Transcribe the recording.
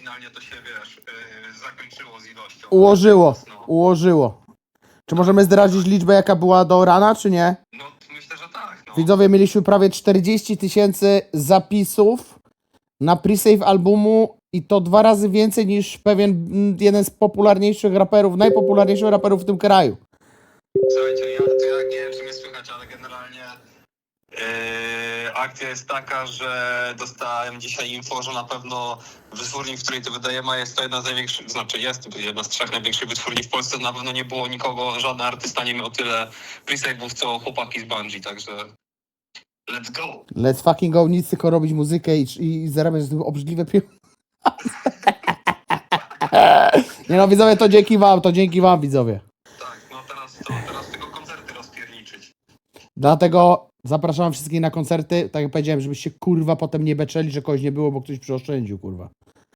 finalnie to się, wiesz, yy, zakończyło z ilością. Ułożyło, No, ułożyło. Czy możemy zdradzić liczbę, jaka była do rana, czy nie? no myślę, że tak. No. Widzowie, mieliśmy prawie 40 tysięcy zapisów na pre-save albumu i to dwa razy więcej niż pewien jeden z popularniejszych raperów, najpopularniejszych raperów w tym kraju. Słuchajcie, ja, to ja nie wiem, czy mnie słychać, ale generalnie yy, akcja jest taka, że dostałem dzisiaj info, że na pewno wytwórni, w której to wydajemy, jest to jedna z największych, znaczy jest jedna z trzech największych wytwórni w Polsce, na pewno nie było nikogo, żaden artysta nie miał tyle pre-save'ów, co chłopaki z Bungie, także let's go! Let's fucking go, nic tylko robić muzykę i, i zarabiać z tym obrzydliwe pieniądze. Nie no, widzowie, to dzięki wam, to dzięki wam, widzowie. Tak, no teraz, to, teraz tylko koncerty rozpierniczyć. Dlatego zapraszam wszystkich na koncerty. Tak jak powiedziałem, żebyście kurwa potem nie beczeli, że kogoś nie było, bo ktoś przyoszczędził, kurwa.